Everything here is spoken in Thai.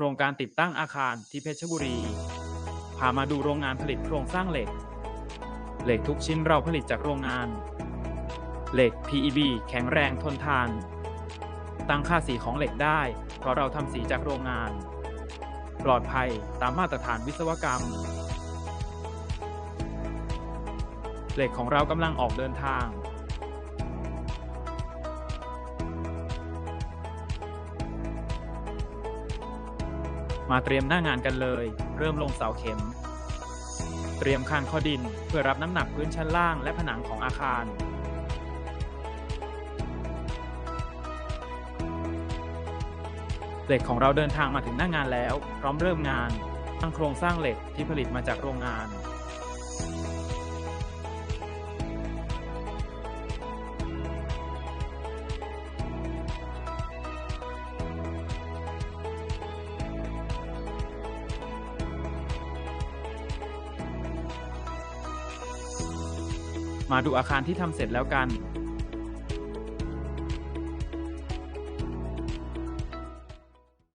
โครงการติดตั้งอาคารที่เพชรบุรี พามาดูโรงงานผลิตโครงสร้างเหล็ก เหล็กทุกชิ้นเราผลิตจากโรงงาน เหล็ก PEB แข็งแรงทนทาน ตั้งค่าสีของเหล็กได้ เพราะเราทำสีจากโรงงาน ปลอดภัยตามมาตรฐานวิศวกรรม เหล็กของเรากำลังออกเดินทาง มาเตรียมหน้างานกันเลย เริ่มลงเสาเข็ม เตรียมคานข้อดินเพื่อรับน้ำหนักพื้นชั้นล่างและผนังของอาคารเหล็กของเราเดินทางมาถึงหน้างานแล้ว พร้อมเริ่มงานตั้งโครงสร้างเหล็กที่ผลิตมาจากโรงงาน มาดูอาคารที่ทำเสร็จแล้วกัน